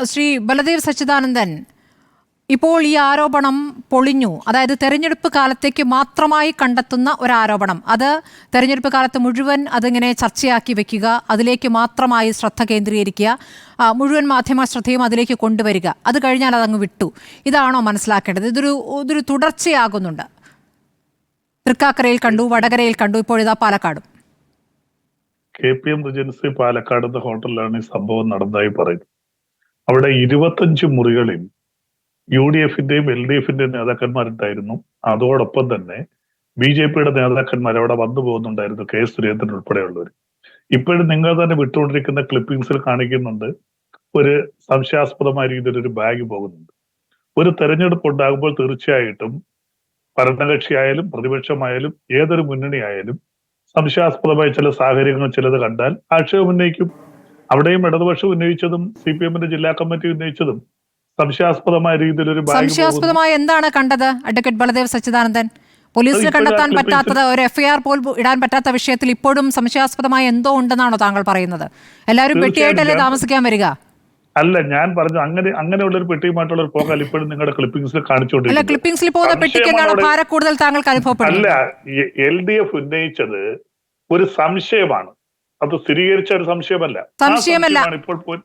ശ്രീ ബലദേവ് സച്ചിദാനന്ദൻ ഇപ്പോൾ ഈ ആരോപണം പൊളിഞ്ഞു. അതായത് തെരഞ്ഞെടുപ്പ് കാലത്തേക്ക് മാത്രമായി കണ്ടെത്തുന്ന ഒരു ആരോപണം അത് തെരഞ്ഞെടുപ്പ് കാലത്ത് മുഴുവൻ അതിങ്ങനെ ചർച്ചയാക്കി വെക്കുക അതിലേക്ക് മാത്രമായി ശ്രദ്ധ കേന്ദ്രീകരിക്കുക മുഴുവൻ മാധ്യമ ശ്രദ്ധയും അതിലേക്ക് കൊണ്ടുവരിക. അത് കഴിഞ്ഞാൽ അതങ്ങ് വിട്ടു. ഇതാണോ മനസ്സിലാക്കേണ്ടത്? ഇതൊരു ഇതൊരു തുടർച്ചയാകുന്നുണ്ട്. തൃക്കാക്കരയിൽ കണ്ടു വടകരയിൽ കണ്ടു ഇപ്പോഴിതാ പാലക്കാടും. K P M regency Palakkad ഹോട്ടലിലാണ് ഈ സംഭവം നടന്നതായി പറയുന്നത്. അവിടെ ഇരുപത്തഞ്ച് മുറികളിൽ യു ഡി എഫിന്റെയും എൽ ഡി എഫിന്റെയും നേതാക്കന്മാരുണ്ടായിരുന്നു. അതോടൊപ്പം തന്നെ ബി ജെ പിയുടെ നേതാക്കന്മാർ അവിടെ വന്നു പോകുന്നുണ്ടായിരുന്നു കെ സുരേന്ദ്രൻ ഉൾപ്പെടെയുള്ളവർ ഇപ്പോഴും നിങ്ങൾ തന്നെ വിട്ടുകൊണ്ടിരിക്കുന്ന ക്ലിപ്പിംഗ്സിൽ കാണിക്കുന്നുണ്ട് ഒരു സംശയാസ്പദമായ രീതിയിൽ ഒരു ബാഗ് പോകുന്നുണ്ട്. ഒരു തെരഞ്ഞെടുപ്പ് ഉണ്ടാകുമ്പോൾ തീർച്ചയായിട്ടും ഭരണകക്ഷിയായാലും പ്രതിപക്ഷമായാലും ഏതൊരു മുന്നണിയായാലും സംശയാസ്പദമായ ചില സാഹചര്യങ്ങൾ ചിലത് കണ്ടാൽ ആക്ഷേപം ഉന്നയിക്കും. അവിടെയും ഇടതുപക്ഷം ഉന്നയിച്ചതും സി പി എമ്മിന്റെ ജില്ലാ കമ്മിറ്റി ഉന്നയിച്ചതും സംശയാസ്പദമായ രീതിയിൽ ഒരു സംശയാസ്പദമായി എന്താണ് കണ്ടത്? അഡ്വക്കേറ്റ് ബലദേവ് സച്ചിദാനന്ദൻ പോലീസിന് കണ്ടെത്താൻ പറ്റാത്തത് ഒരു എഫ്ഐആർ പോലും ഇടാൻ പറ്റാത്ത വിഷയത്തിൽ ഇപ്പോഴും സംശയാസ്പദമായ എന്തോ ഉണ്ടെന്നാണോ താങ്കൾ പറയുന്നത്? എല്ലാവരും പെട്ടിയായിട്ടല്ലേ താമസിക്കാൻ വരിക? അല്ല ഞാൻ പറഞ്ഞു അങ്ങനെ അങ്ങനെയുള്ള ഒരു പെട്ടിയുമായിട്ടുള്ള ഒരു പോകാൻ ഇപ്പോഴും നിങ്ങളുടെ ക്ലിപ്പിംഗ്സിൽ കാണിച്ചുകൊണ്ടിരിക്കുന്നത്. ക്ലിപ്പിംഗ്സിൽ പോകുന്ന സംശയമാണ് കൂടുതൽ താങ്കൾക്ക് അല്ല എൽ ഡി എഫ് ഉന്നയിച്ചത് ഒരു സംശയമാണ്. അത് സ്ഥിരീകരിച്ച ഒരു സംശയമല്ല. സംശയമല്ല. അല്ലല്ല ഇപ്പോൾ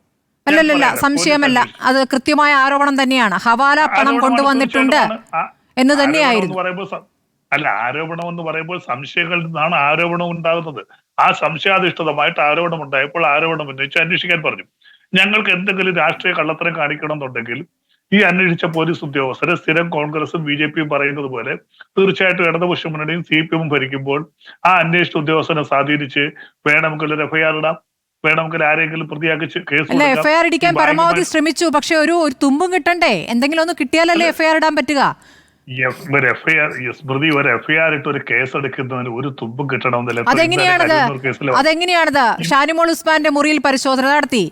അല്ലല്ലല്ല സംശയമല്ല. അത് കൃത്യമായ ആരോപണം തന്നെയാണ്. ഹവാല പണം കൊണ്ടുവന്നിട്ടുണ്ട് എന്ന് തന്നെയായിരുന്നു. അല്ല ആരോപണം എന്ന് പറയുമ്പോൾ സംശയങ്ങളിൽ നിന്നാണ് ആരോപണം ഉണ്ടാകുന്നത്. ആ സംശയാധിഷ്ഠിതമായിട്ട് ആരോപണം ഉണ്ടായപ്പോൾ ആരോപണം ഉന്നയിച്ച് അന്വേഷിക്കാൻ പറഞ്ഞു. ഞങ്ങൾക്ക് എന്തെങ്കിലും രാഷ്ട്രീയ കള്ളത്തരം കാണിക്കണമെന്നുണ്ടെങ്കിൽ ഈ അന്വേഷിച്ച പോലീസ് ഉദ്യോഗസ്ഥരെ സ്ഥിരം കോൺഗ്രസും ബി ജെ പിയും പറയുന്നത് പോലെ തീർച്ചയായിട്ടും ഇടതുപക്ഷ മുന്നണിയും സി പി എമ്മും ഭരിക്കുമ്പോൾ ആ അന്വേഷിച്ച ഉദ്യോഗസ്ഥനെ സ്വാധീനിച്ച് വേണമെങ്കിൽ ഒരു എഫ്ഐആർ ഇടാം. വേണമെങ്കിൽ ആരെങ്കിലും പ്രതിയാക്കി കേസ്. എഫ്ഐആർ ഇടിക്കാൻ പരമാവധി ശ്രമിച്ചു. പക്ഷെ ഒരു ഒരു തുമ്പും കിട്ടണ്ടേ? എന്തെങ്കിലും ഒന്ന് കിട്ടിയാലല്ലേ എഫ്ഐആർ ഇടാൻ പറ്റുക? ഒരു എഫ്ഐആർ സ്മൃതി ഒരു എഫ്ഐആർ ഇട്ട് ഒരു കേസ് എടുക്കുന്നതിന് ഒരു തുമ്പും കിട്ടണമെന്നില്ല അതെങ്ങനെയാണത്? അതെങ്ങനെയാണത്? ഷാനിമോൾ ഉസ്മാന്റെ മുറിയിൽ പരിശോധന നടത്തി.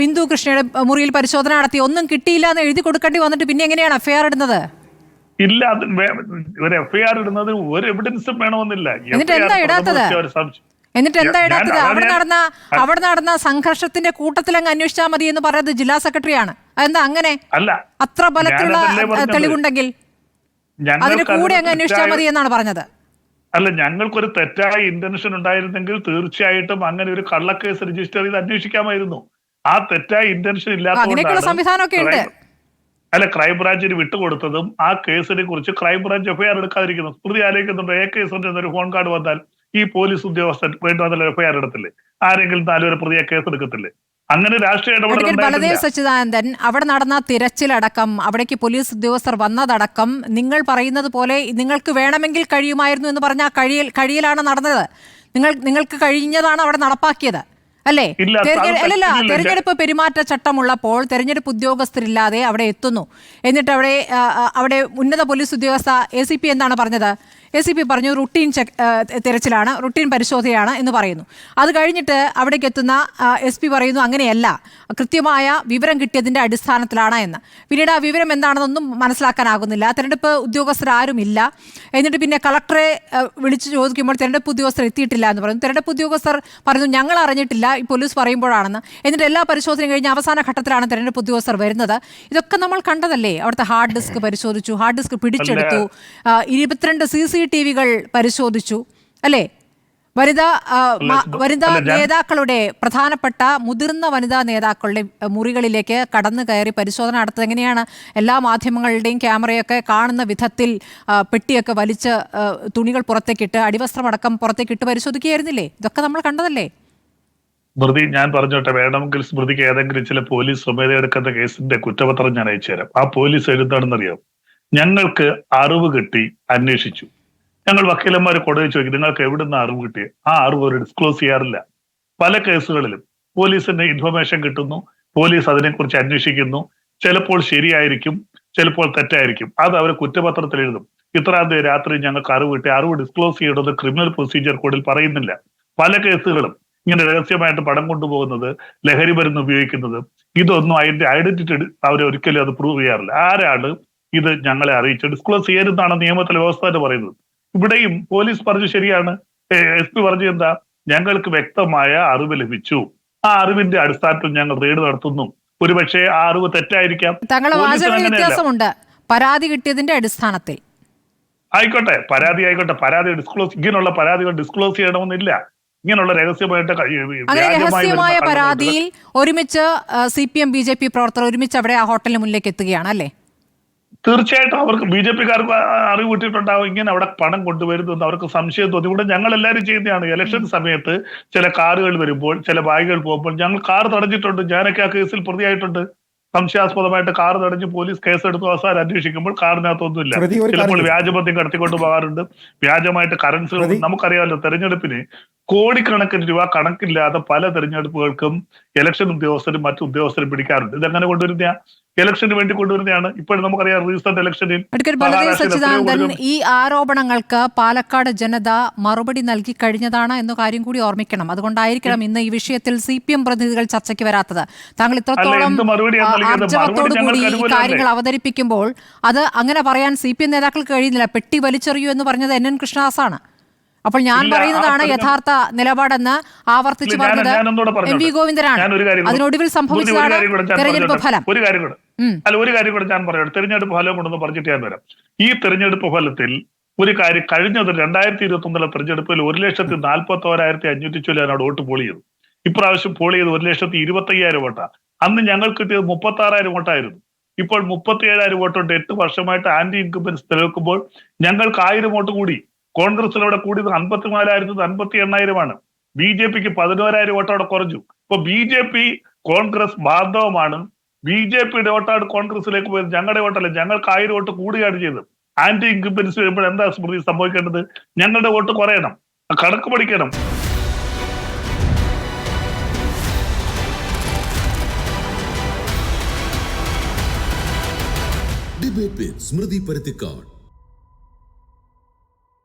ബിന്ദു കൃഷ്ണയുടെ മുറിയിൽ പരിശോധന നടത്തി. ഒന്നും കിട്ടിയില്ല എന്ന് എഴുതി കൊടുക്കേണ്ടി വന്നിട്ട് പിന്നെ എങ്ങനെയാണ് എഫ്ഐആർ ഇടുന്നത്? ഇല്ല ഒരു എഫ്ഐആർ ഇടുന്നത് ഒരു എവിഡൻസും വേണമെന്നില്ല. എന്നിട്ട് എന്താ ഇടാത്തത്? എന്നിട്ട് എന്താ ഇടാത്തത്? അവിടെ നടന്ന അവിടെ നടന്ന സംഘർഷത്തിന്റെ കൂട്ടത്തിൽ അങ്ങ് അന്വേഷിച്ചാൽ മതി എന്ന് പറയുന്നത് ജില്ലാ സെക്രട്ടറിയാണ്. അതെന്താ അങ്ങനെ? അല്ല. അത്ര ബലത്തിലുള്ള. തെളിവുണ്ടെങ്കിൽ. അതിന് ഞങ്ങൾക്ക് കൂടെ അങ്ങ് അന്വേഷിച്ചാൽ മതി എന്നാണ് പറഞ്ഞത്. അല്ല ഞങ്ങൾക്കൊരു തെറ്റായ ഇന്റൻഷൻ ഉണ്ടായിരുന്നെങ്കിൽ തീർച്ചയായിട്ടും അങ്ങനെ ഒരു കള്ളക്കേസ് രജിസ്റ്റർ ചെയ്ത് അന്വേഷിക്കാമായിരുന്നു. ആ തെറ്റായ ഇന്റൻഷൻ ഇല്ലാത്ത അല്ല ക്രൈംബ്രാഞ്ചിന് വിട്ടുകൊടുത്തതും ആ കേസിനെ കുറിച്ച് ക്രൈംബ്രാഞ്ച് എഫ്ഐആർ എടുക്കാതിരിക്കുന്നു. സ്മൃതി ആലോചിക്കുന്നുണ്ട് എ കേസ് എന്നൊരു ഫോൺ കാർഡ് വന്നാൽ ഈ പോലീസ് ഉദ്യോഗസ്ഥൻ വേണ്ടി വന്നാൽ എഫ്ഐആർ എടുത്തില്ലേ? ആരെങ്കിലും നാലുപേരെ പ്രതിയെ കേസ് എടുക്കത്തില്ലേ? അങ്ങനെ രാഷ്ട്രീയ ബലദേവ്. സച്ചിദാനന്ദൻ അവിടെ നടന്ന തിരച്ചിലടക്കം അവിടേക്ക് പോലീസ് ഉദ്യോഗസ്ഥർ വന്നതടക്കം നിങ്ങൾ പറയുന്നത് പോലെ നിങ്ങൾക്ക് വേണമെങ്കിൽ കഴിയുമായിരുന്നു എന്ന് പറഞ്ഞ ആ കഴിയൽ കഴിയലാണ് നടന്നത് നിങ്ങൾ നിങ്ങൾക്ക് കഴിഞ്ഞതാണ് അവിടെ നടപ്പാക്കിയത് അല്ലേ? അല്ലല്ല തെരഞ്ഞെടുപ്പ് പെരുമാറ്റ തെരഞ്ഞെടുപ്പ് പെരുമാറ്റച്ചട്ടമുള്ളപ്പോൾ തെരഞ്ഞെടുപ്പ് ഉദ്യോഗസ്ഥരില്ലാതെ അവിടെ എത്തുന്നു. എന്നിട്ട് അവിടെ അവിടെ ഉന്നത പോലീസ് ഉദ്യോഗസ്ഥ എ സി പി എന്താണ് പറഞ്ഞത്? എ സി പി പറഞ്ഞു റുട്ടീൻ ചെക്ക് തിരച്ചിലാണ് റുട്ടീൻ പരിശോധനയാണ് എന്ന് പറയുന്നു. അത് കഴിഞ്ഞിട്ട് അവിടേക്ക് എത്തുന്ന എസ് പി പറയുന്നു അങ്ങനെയല്ല കൃത്യമായ വിവരം കിട്ടിയതിന്റെ അടിസ്ഥാനത്തിലാണ് എന്ന്. പിന്നീട് ആ വിവരം എന്താണെന്നൊന്നും മനസ്സിലാക്കാനാകുന്നില്ല. തെരഞ്ഞെടുപ്പ് ഉദ്യോഗസ്ഥരാരുമില്ല. എന്നിട്ട് പിന്നെ കളക്ടറെ വിളിച്ച് വിളിച്ചു ചോദിക്കുമ്പോൾ തെരഞ്ഞെടുപ്പ് ഉദ്യോഗസ്ഥർ എത്തിയിട്ടില്ല എന്ന് പറയുന്നു. തെരഞ്ഞെടുപ്പ് ഉദ്യോഗസ്ഥർ പറഞ്ഞു ഞങ്ങൾ അറിഞ്ഞിട്ടില്ല ഈ പോലീസ് പറയുമ്പോഴാണെന്ന്. എന്നിട്ട് എല്ലാ പരിശോധനയും കഴിഞ്ഞ് അവസാന ഘട്ടത്തിലാണ് തെരഞ്ഞെടുപ്പ് ഉദ്യോഗസ്ഥർ വരുന്നത്. ഇതൊക്കെ നമ്മൾ കണ്ടതല്ലേ? അവിടുത്തെ ഹാർഡ് ഡിസ്ക് പരിശോധിച്ചു ഹാർഡ് ഡിസ്ക് പിടിച്ചെടുത്തു ഇരുപത്തിരണ്ട് സി സി ടി വികൾ പരിശോധിച്ചു അല്ലേ? വനിതാ വനിതാ നേതാക്കളുടെ പ്രധാനപ്പെട്ട മുതിർന്ന വനിതാ നേതാക്കളുടെ മുറികളിലേക്ക് കടന്നു കയറി പരിശോധന നടത്തുന്നത് എങ്ങനെയാണ്? എല്ലാ മാധ്യമങ്ങളുടെയും ക്യാമറയൊക്കെ കാണുന്ന വിധത്തിൽ പെട്ടിയൊക്കെ വലിച്ച് തുണികൾ പുറത്തേക്കിട്ട് അടിവസ്ത്രമടക്കം പുറത്തേക്കിട്ട് പരിശോധിക്കുകയായിരുന്നില്ലേ? ഇതൊക്കെ നമ്മൾ കണ്ടതല്ലേ? സ്മൃതി ഞാൻ പറഞ്ഞോട്ടെ വേണമെങ്കിൽ സ്മൃതിക്ക് ഏതെങ്കിലും ചില പോലീസ് സ്വമേധ എടുക്കുന്ന കേസിന്റെ കുറ്റപത്രം ഞാൻ അയച്ചു തരാം. ആ പോലീസ് എഴുതാണെന്നറിയാം ഞങ്ങൾക്ക് അറിവ് കിട്ടി അന്വേഷിച്ചു. ഞങ്ങൾ വക്കീലന്മാർ കൊടയിൽ ചോദിക്കും നിങ്ങൾക്ക് എവിടുന്ന് അറിവ് കിട്ടി ആ അറിവ് അവർ ഡിസ്ക്ലോസ് ചെയ്യാറില്ല. പല കേസുകളിലും പോലീസിന്റെ ഇൻഫർമേഷൻ കിട്ടുന്നു പോലീസ് അതിനെക്കുറിച്ച് അന്വേഷിക്കുന്നു. ചിലപ്പോൾ ശരിയായിരിക്കും ചിലപ്പോൾ തെറ്റായിരിക്കും. അത് അവർ കുറ്റപത്രത്തിൽ എഴുതും. ഇത്രാം തീയതി രാത്രി ഞങ്ങൾക്ക് അറിവ് കിട്ടി അറിവ് ഡിസ്ക്ലോസ് ചെയ്യണമെന്ന് ക്രിമിനൽ പ്രൊസീജിയർ കോഡിൽ പറയുന്നില്ല. പല കേസുകളും ഇങ്ങനെ രഹസ്യമായിട്ട് പടം കൊണ്ടുപോകുന്നത് ലഹരി മരുന്ന് ഉപയോഗിക്കുന്നത്. ഇതൊന്നും അതിന്റെ ഐഡന്റിറ്റി അവർ ഒരിക്കലും അത് പ്രൂവ് ചെയ്യാറില്ല. ആരാണ് ഇത് ഞങ്ങളെ അറിയിച്ച് ഡിസ്ക്ലോസ് ചെയ്യരുതെന്നാണ് നിയമത്തിലെ വ്യവസ്ഥ എന്ന് പറയുന്നത്. ഇവിടെയും പോലീസ് പറഞ്ഞു ശരിയാണ്. എസ് പി പറഞ്ഞു എന്താ? ഞങ്ങൾക്ക് വ്യക്തമായ അറിവ് ലഭിച്ചു. ആ അറിവിന്റെ അടിസ്ഥാനത്തിൽ ഞങ്ങൾ റെയ്ഡ് നടത്തുന്നു. ഒരുപക്ഷെ ആ അറിവ് തെറ്റായിരിക്കാം. വ്യത്യാസമുണ്ട്. പരാതി കിട്ടിയതിന്റെ അടിസ്ഥാനത്തിൽ. ആയിക്കോട്ടെ പരാതി ആയിക്കോട്ടെ. പരാതി ഡിസ്ക്ലോസ് ഇങ്ങനെയുള്ള പരാതികൾ ഡിസ്ക്ലോസ് ചെയ്യണമെന്നില്ല. ഇങ്ങനെയുള്ള രഹസ്യമായിട്ട് അങ്ങനെ രഹസ്യമായ പരാതിയിൽ ഒരുമിച്ച് C P M B J P പ്രവർത്തകർ ഒരുമിച്ച് അവിടെ ആ ഹോട്ടലിന് മുന്നിലേക്ക് എത്തുകയാണ് അല്ലേ? തീർച്ചയായിട്ടും അവർക്ക് ബി ജെ പിക്കാർക്ക് അറിവ് കിട്ടിയിട്ടുണ്ടാവും. ഇങ്ങനെ അവിടെ പണം കൊണ്ടുവരുന്നു അവർക്ക് സംശയം തോന്നി. ഇവിടെ ഞങ്ങൾ എല്ലാവരും ചെയ്യുന്നതാണ്. ഇലക്ഷൻ സമയത്ത് ചില കാറുകൾ വരുമ്പോൾ ചില ബാഗുകൾ പോകുമ്പോൾ ഞങ്ങൾ കാർ തടഞ്ഞിട്ടുണ്ട്. ഞാനൊക്കെ ആ കേസിൽ പ്രതിയായിട്ടുണ്ട്. സംശയാസ്പദമായിട്ട് കാർ തടഞ്ഞ് പോലീസ് കേസെടുത്ത് അവസാനം അന്വേഷിക്കുമ്പോൾ കാറിനകത്തൊന്നുമില്ല. ചിലപ്പോൾ വ്യാജമദ്യം കടത്തിക്കൊണ്ട് പോകാറുണ്ട്. വ്യാജമായിട്ട് കറൻസി നമുക്കറിയാമല്ലോ. തെരഞ്ഞെടുപ്പിന് കോടിക്കണക്കിന് രൂപ കണക്കില്ലാതെ പല തെരഞ്ഞെടുപ്പുകൾക്കും ഇലക്ഷൻ ഉദ്യോഗസ്ഥരും മറ്റു ഉദ്യോഗസ്ഥരും പിടിക്കാറുണ്ട്. ഇതെങ്ങനെ കൊണ്ടുവരുന്ന ഇലക്ഷന് വേണ്ടി കൊണ്ടുവരുന്നതാണ് ഇപ്പോഴും നമുക്കറിയാം റീസെന്റ് ഇലക്ഷനിൽ സച്ചിദാനന്ദൻ ഈ ആരോപണങ്ങൾക്ക് പാലക്കാട് ജനത മറുപടി നൽകി കഴിഞ്ഞതാണ് എന്ന കാര്യം കൂടി ഓർമ്മിക്കണം. അതുകൊണ്ടായിരിക്കണം ഇന്ന് ഈ വിഷയത്തിൽ സി പി എം പ്രതിനിധികൾ ചർച്ചയ്ക്ക് വരാത്തത്. താങ്കൾ ഇത്രത്തോളം ആർജവത്തോടു കൂടി ഈ കാര്യങ്ങൾ അവതരിപ്പിക്കുമ്പോൾ അത് അങ്ങനെ പറയാൻ സി പി എം നേതാക്കൾക്ക് കഴിയുന്നില്ല. പെട്ടി വലിച്ചെറിയൂ എന്ന് പറഞ്ഞത് എൻ എൻ കൃഷ്ണദാസാണ്. അപ്പോൾ ഞാൻ പറയുന്നതാണ് യഥാർത്ഥ നിലപാടെന്ന് ആവർത്തിച്ച് പറഞ്ഞത് എം വി. ഗോവിന്ദനാണ്. അതിനൊടുവിൽ സംഭവിച്ചതാണ് തെരഞ്ഞെടുപ്പ് ഫലം. ഒരു കാര്യം കൂടെ. അല്ല ഒരു കാര്യം കൂടെ ഞാൻ പറയാം. തെരഞ്ഞെടുപ്പ് ഫലം കൊണ്ടൊന്ന് പറഞ്ഞിട്ട് ഞാൻ വരാം. ഈ തെരഞ്ഞെടുപ്പ് ഫലത്തിൽ ഒരു കാര്യം കഴിഞ്ഞത് രണ്ടായിരത്തി ഇരുപത്തി ഒന്നിലെ തെരഞ്ഞെടുപ്പിൽ ഒരു ലക്ഷത്തി നാൽപ്പത്തി ഓരായിരത്തി അഞ്ഞൂറ്റി ചൊല്ലിയാണ് വോട്ട് പോൾ ചെയ്തത്. ഇപ്രാവശ്യം പോൾ ചെയ്ത് ഒരു ലക്ഷത്തി ഇരുപത്തി അയ്യായിരം വോട്ടാ. അന്ന് ഞങ്ങൾ കിട്ടിയത് മുപ്പത്തി ആറായിരം വോട്ടായിരുന്നു. ഇപ്പോൾ മുപ്പത്തി ഏഴായിരം വോട്ടുണ്ട്. എട്ട് വർഷമായിട്ട് ആന്റി ഇൻകമ്പൻസ് നിലനിൽക്കുമ്പോൾ ഞങ്ങൾക്ക് ആയിരം വോട്ട് കൂടി. കോൺഗ്രസിലൂടെ കൂടിയത് അൻപത്തിനാലായിരത്തി അൻപത്തി എണ്ണായിരമാണ് ബി ജെ പിക്ക് പതിനോരായിരം വോട്ട് അവിടെ കുറഞ്ഞു. ഇപ്പൊ ബി ജെ പി കോൺഗ്രസ് ബാന്ധവമാണ് ബി ജെ പിയുടെ വോട്ടാണ് കോൺഗ്രസിലേക്ക് പോയത്. ഞങ്ങളുടെ വോട്ടല്ല? ഞങ്ങൾക്ക് ആയിരം വോട്ട് കൂടുകയാണ് ചെയ്തത്. ആന്റി ഇൻക്യുബൻസ് വരുമ്പോൾ എന്താ സ്മൃതി സംഭവിക്കേണ്ടത്? ഞങ്ങളുടെ വോട്ട് കുറയണം. കണക്ക് പഠിക്കണം. സ്മൃതി പരുത്തിക്കാട്